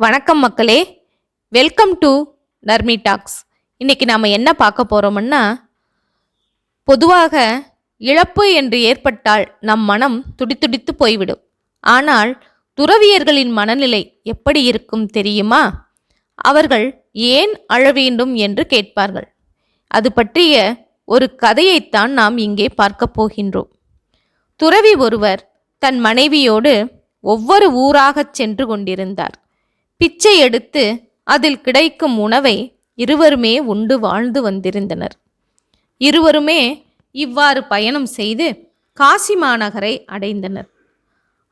வணக்கம் மக்களே. Welcome to Narmi tax இன்றைக்கி நாம் என்ன பார்க்க போகிறோம்னா பொதுவாக இழப்பு என்று ஏற்பட்டால் நம் மனம் துடித்துடித்து போய்விடும். ஆனால் துறவியர்களின் மனநிலை எப்படி இருக்கும் தெரியுமா? அவர்கள் ஏன் அழ வேண்டும் என்று கேட்பார்கள். அது பற்றிய ஒரு கதையைத்தான் நாம் இங்கே பார்க்கப் போகின்றோம். துறவி ஒருவர் தன் மனைவியோடு ஒவ்வொரு ஊராகச் சென்று கொண்டிருந்தார். பிச்சை எடுத்து அதில் கிடைக்கும் உணவை இருவருமே உண்டு வாழ்ந்து வந்திருந்தனர். இருவருமே இவ்வாறு பயணம் செய்து காசி மாநகரை அடைந்தனர்.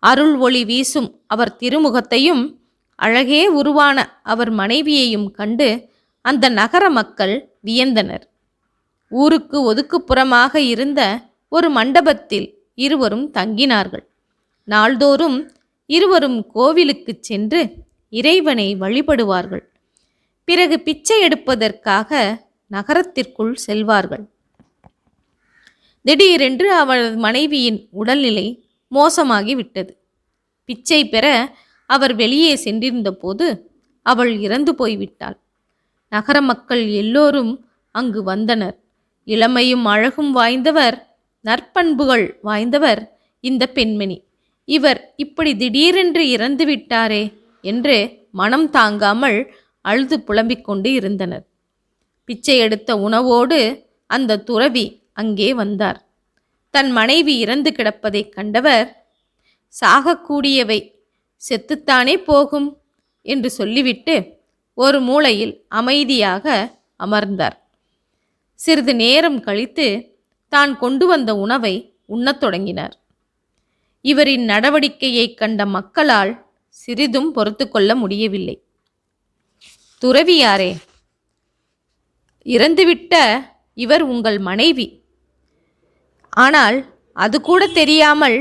அருள் ஒளி வீசும் அவர் திருமுகத்தையும் அழகே உருவான அவர் மனைவியையும் கண்டு அந்த நகர மக்கள் வியந்தனர். ஊருக்கு ஒதுக்குப்புறமாக இருந்த ஒரு மண்டபத்தில் இருவரும் தங்கினார்கள். நாள்தோறும் இருவரும் கோவிலுக்குச் சென்று இறைவனை வழிபடுவார்கள். பிறகு பிச்சை எடுப்பதற்காக நகரத்திற்குள் செல்வார்கள். திடீரென்று அவரது மனைவியின் உடல்நிலை மோசமாகிவிட்டது. பிச்சை பெற அவர் வெளியே சென்றிருந்தபோது அவள் இறந்து போய்விட்டாள். நகர மக்கள் எல்லோரும் அங்கு வந்தனர். இளமையும் அழகும் வாய்ந்தவர் நற்பண்புகள் வாய்ந்தவர் இந்த பெண்மணி. இவர் இப்படி திடீரென்று இறந்து விட்டாரே என்று மனம் தாங்காமல் அழுது புலம்பிக் கொண்டு இருந்தனர். பிச்சை எடுத்த உணவோடு அந்த துறவி அங்கே வந்தார். தன் மனைவி இறந்து கிடப்பதைக் கண்டவர் சாகக்கூடியவை செத்துத்தானே போகும் என்று சொல்லிவிட்டு ஒரு மூலையில் அமைதியாக அமர்ந்தார். சிறிது நேரம் கழித்து தான் கொண்டு வந்த உணவை உண்ணத் தொடங்கினார். இவரின் நடவடிக்கையைக் கண்ட மக்களால் சிறிதும் பொறுத்து கொள்ள முடியவில்லை. துறவியாரே இறந்துவிட்ட இவர் உங்கள் மனைவி. ஆனால் அது கூட தெரியாமல்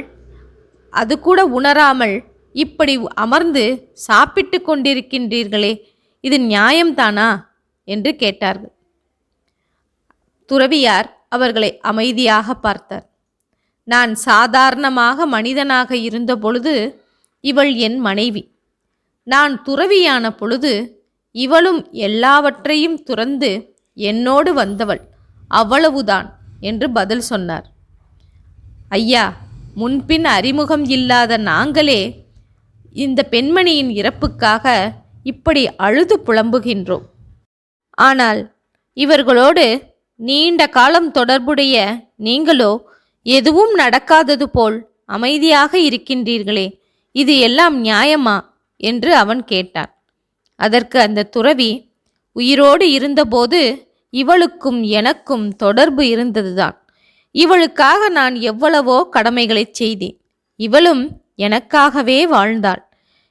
அது கூட உணராமல் இப்படி அமர்ந்து சாப்பிட்டு கொண்டிருக்கின்றீர்களே இது நியாயம்தானா? என்று கேட்டார்கள். துறவியார் அவர்களை அமைதியாக பார்த்தார். நான் சாதாரணமாக மனிதனாக இருந்த பொழுது இவள் என் மனைவி. நான் துறவியான பொழுது இவளும் எல்லாவற்றையும் துறந்து என்னோடு வந்தவள். அவ்வளவுதான் என்று பதில் சொன்னார். ஐயா முன்பின் அறிமுகம் இல்லாத நாங்களே இந்த பெண்மணியின் இறப்புக்காக இப்படி அழுது புலம்புகின்றோம். ஆனால் இவர்களோடு நீண்ட காலம் தொடர்புடைய நீங்களோ எதுவும் நடக்காதது போல் அமைதியாக இருக்கின்றீர்களே இது எல்லாம் நியாயமா? என்று அவன் கேட்டான். அதற்கு அந்த துறவி உயிரோடு இருந்தபோது இவளுக்கும் எனக்கும் தொடர்பு இருந்ததுதான். இவளுக்காக நான் எவ்வளவோ கடமைகளைச் செய்தேன். இவளும் எனக்காகவே வாழ்ந்தாள்.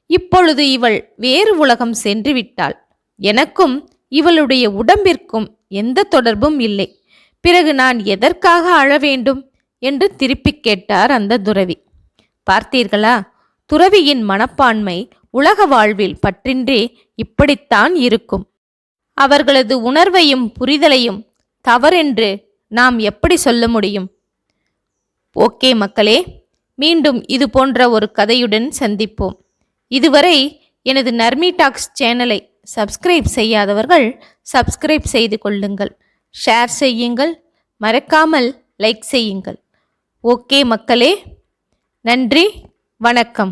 இப்பொழுது இவள் வேறு உலகம் சென்று விட்டாள். எனக்கும் இவளுடைய உடம்பிற்கும் எந்த தொடர்பும் இல்லை. பிறகு நான் எதற்காக அழ வேண்டும்? என்று திருப்பிக் கேட்டார் அந்த துறவி. பார்த்தீர்களா? துறவியின் மனப்பான்மை உலக வாழ்வில் பற்றின்றே இப்படித்தான் இருக்கும். அவர்களது உணர்வையும் புரிதலையும் தவறென்று நாம் எப்படி சொல்ல முடியும்? ஓகே மக்களே மீண்டும் இது போன்ற ஒரு கதையுடன் சந்திப்போம். இதுவரை எனது நர்மி டாக்ஸ் சேனலை சப்ஸ்கிரைப் செய்யாதவர்கள் சப்ஸ்கிரைப் செய்து கொள்ளுங்கள். ஷேர் செய்யுங்கள். மறக்காமல் லைக் செய்யுங்கள். ஓகே மக்களே நன்றி. வணக்கம்.